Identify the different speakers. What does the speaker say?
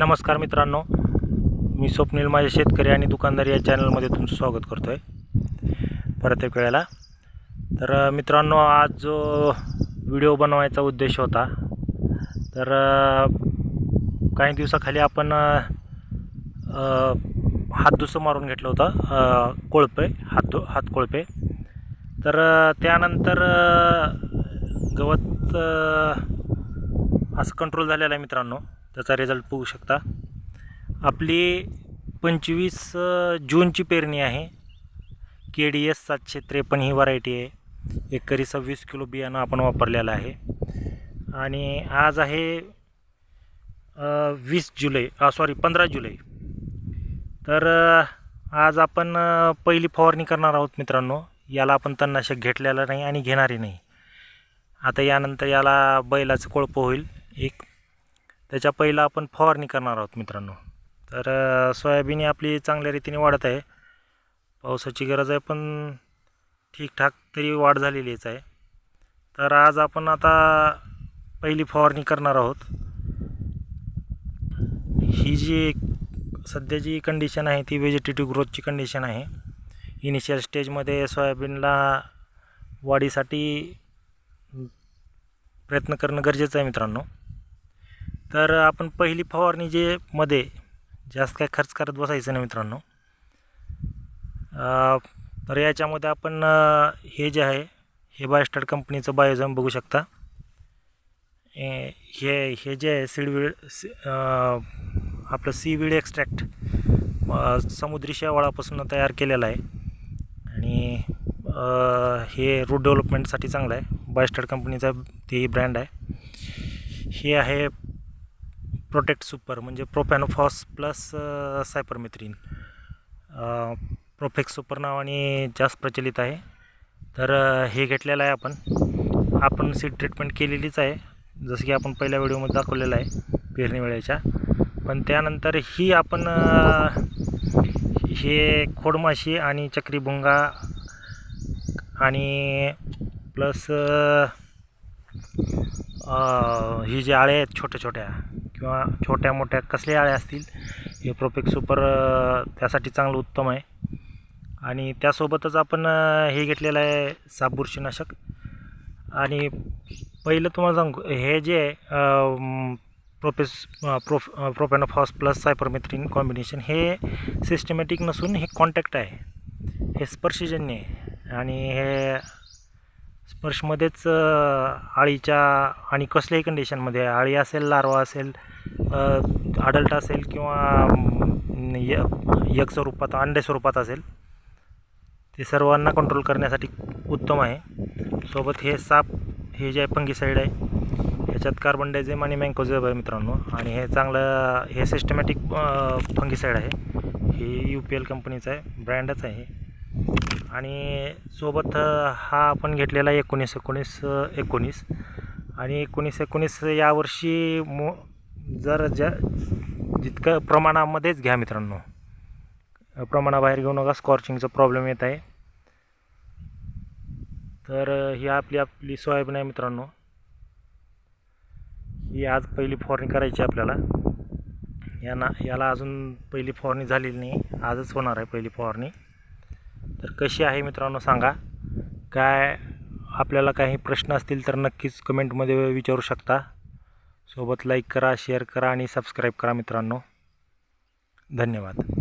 Speaker 1: नमस्कार मित्रांनो. मी स्वप्नील माझे शेतकरी आणि दुकानदार या चॅनलमध्ये तुमचं स्वागत करतो आहे परत एक वेळेला. तर मित्रांनो आज जो व्हिडिओ बनवायचा उद्देश होता तर काही दिवसाखाली आपण हात अ, मारून घेतलं होतं कोळपे हात हात कोळपे. तर त्यानंतर गवत असं कंट्रोल झालेलं आहे मित्रांनो. त्याचा रिझल्ट बघू शकता. आपली पंचवीस जूनची पेरणी आहे. के डी एस सातशे त्रेपन्न ही व्हरायटी आहे. एकरी सव्वीस किलो बियाणं आपण वापरलेलं आहे. आणि आज आहे वीस जुलै सॉरी पंधरा जुलै. तर आज आपण पहिली फवारणी करणार आहोत मित्रांनो. याला आपण तणनाशक घेतलेलं नाही आणि घेणारही नाही. आता यानंतर याला बैलाचं कोळपं होईल. एक त्याच्या पहिला आपण फवारणी करणार आहोत मित्रांनो. तर सोयाबीन ही आपली चांगल्या रीतीने वाढत आहे. पावसाची गरज आहे पण ठीकठाक तरी वाढ झालेलीच आहे. तर आज आपण आता पहिली फवारणी करणार आहोत. ही जी सध्या जी कंडिशन आहे ती व्हेजिटेटिव्ह ग्रोथची कंडिशन आहे. इनिशियल स्टेजमध्ये सोयाबीनला वाढीसाठी प्रयत्न करणं गरजेचं आहे मित्रांनो. तर आपण पहिली फवारणी जे मध्ये जास्त काय खर्च करत बसायचं नाही मित्रांनो. तर याच्यामध्ये आपण हे जे आहे हे बायोस्टार कंपनीचं बायोझम बघू शकता. ए- हे हे जे आहे सीडवीड सी- आपलं सीवीड एक्स्ट्रॅक्ट समुद्री शेवाळापासून तयार केलेलं आहे. आणि हे रूट डेव्हलपमेंटसाठी चांगलं आहे. बायोस्टार कंपनीचा तेही ब्रँड आहे. हे आहे प्रोटेक्ट सुपर म्हणजे profenofos plus cypermethrin profex super नावाने जास्त प्रचलित आहे. तर हे घेतलेलं आहे आपण. आपण सीट ट्रीटमेंट केलेलीच आहे. जसं की आपण पहिल्या व्हिडिओमध्ये दाखवलेलं आहे पेरणी वेळेच्या. पण त्यानंतर ही आपण हे खोडमाशी आणि चक्रीभुंगा आणि प्लस ही जे आळे आहेत छोट्या छोट्या किंवा छोट्या मोठ्या कसले आळ्या असतील हे प्रोपेक सुपर त्यासाठी चांगलं उत्तम आहे. आणि त्यासोबतच आपण हे घेतलेलं आहे साप बुरशीनाशक आणि पहिलं तुम्हाला सांगू हे जे आहे प्रोफेस प्रोपेस प्रोफ uh, profenofos plus cypermethrin combination हे सिस्टमॅटिक नसून हे कॉन्टॅक्ट आहे. हे स्पर्शजन्य आहे. आणि हे स्पर्शमध्येच आळीच्या आणि कसल्याही कंडिशनमध्ये आळी असेल लार्वा असेल अडल्ट असेल किंवा य यक स्वरूपात अंडे स्वरूपात असेल ते सर्वांना कंट्रोल करण्यासाठी उत्तम आहे. सोबत हे साप हे जे आहे फंगीसाईड आहे ह्याच्यात कार्बन डायझेम आणि मँकोझेब आहे मित्रांनो. आणि हे चांगलं हे सिस्टमॅटिक फंगीसाईड आहे. हे यू पी एल कंपनीचं आहे ब्रँडच आहे आणि सोबत हा आपण घेतलेला एकोणीस एकोणीस एकोणीस. आणि एकोणीस एकोणीस यावर्षी मो जर ज्या जितकं प्रमाणामध्येच घ्या मित्रांनो. प्रमाणाबाहेर घेऊ नका स्कॉर्चिंगचा प्रॉब्लेम येत आहे. तर ही आपली आपली सोयाबीन आहे मित्रांनो. ही आज पहिली फवारणी करायची आहे आपल्याला. यांना याला अजून पहिली फवारणी झालेली नाही. आजच होणार आहे पहिली फवारणी तर कशी आहे मित्रांनो सांगा. काय आपल्याला काही प्रश्न असतील तर नक्कीच कमेंटमध्ये विचारू शकता. सोबत लाईक करा शेअर करा आणि सबस्क्राईब करा मित्रांनो. धन्यवाद.